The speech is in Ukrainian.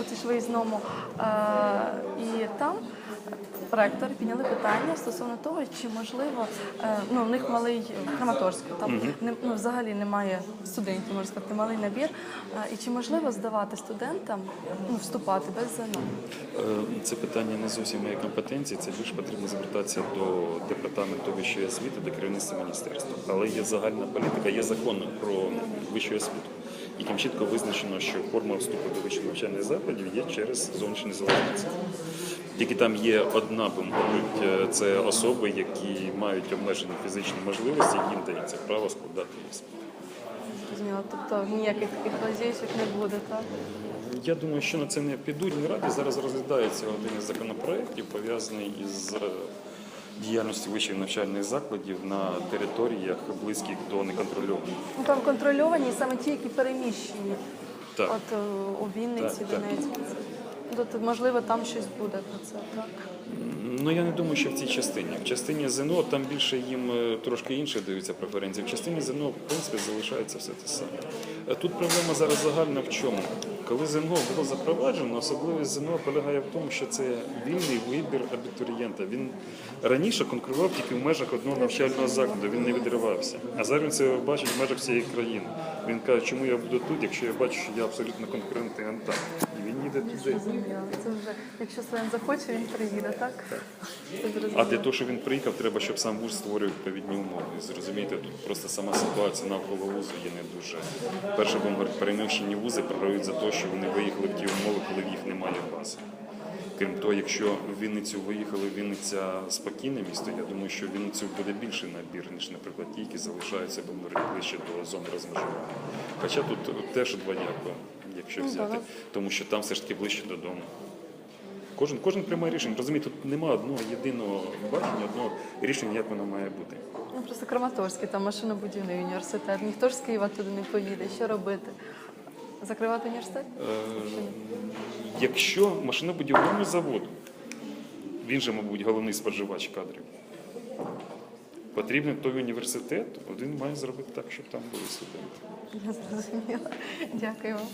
оці виїзному. Е, і там ректори підняли питання стосовно того, чи можливо, е, ну в них малий в Краматорську, там не, ну, взагалі немає студентів, можна сказати, малий набір. Е, і чи можливо здавати студентам ну, вступати без ЗНО? Це питання не зовсім моєї компетенції. Це більш потрібно звертатися до департаменту вищої освіти, до керівництва міністерства. Але є загальна політика, є закон про вищу освіту, яким чітко визначено, що форма вступу до вищих навчальних закладів є через зовнішнє незалежність. Тільки там є одна, е, це особи, які мають обмежені фізичні можливості, їм дається право складати іспит. Зрозуміло, тобто ніяких таких лазейських не буде, так? Я думаю, що на це не підуть. Раді зараз розглядається один із законопроєктів, пов'язаний із діяльністю вищих навчальних закладів на територіях близьких до неконтрольованих. Ну там контрольовані саме ті, які переміщені. Так. От е, у Вінниці. Тобто, можливо, там щось буде про це, так? Ну я не думаю, що в цій частині. В частині ЗНО там більше їм е, трошки інше даються преференції. В частині ЗНО, в принципі, залишається все те саме. Е, Тут проблема зараз загальна в чому? Коли ЗНО було запроваджено, особливість ЗНО полягає в тому, що це вільний вибір абітурієнта. Він раніше конкурував тільки в межах одного навчального закладу, він не відривався. А зараз він це бачить в межах всієї країни. Він каже, чому я буду тут, якщо я бачу, що я абсолютно конкурентний антам. І він їде туди. Зрозуміло. Якщо студент захоче, він приїде, так? А для того, щоб він приїхав, треба, щоб сам вуз створював відповідні умови. І Зрозумієте, тут просто сама ситуація навколо вузу є не дуже. Перше, говорити, переміщені вузи програють за те, що вони виїхали в ті умови, коли в їх немає бази. Крім того, якщо в Вінницю виїхали, Вінниця спокійне місто, я думаю, що в Вінницю буде більший набір, ніж, наприклад, ті, які залишаються говорити, ближче до зони розмежування. Хоча тут теж двояко, якщо Ну, взяти, тому що там все ж таки ближче додому. Кожен, кожен приймає рішення. Розумієте, тут немає одного єдиного бачення, одного рішення, як воно має бути. Ну, просто Краматорський, там машинобудівний університет. Ніхто ж з Києва туди не поїде. Що робити? Закривати університет? Е, якщо машинобудівному заводу, він же, мабуть, головний споживач кадрів, потрібен той університет, один має зробити так, щоб там були студенти. Я зрозуміла. Дякую вам.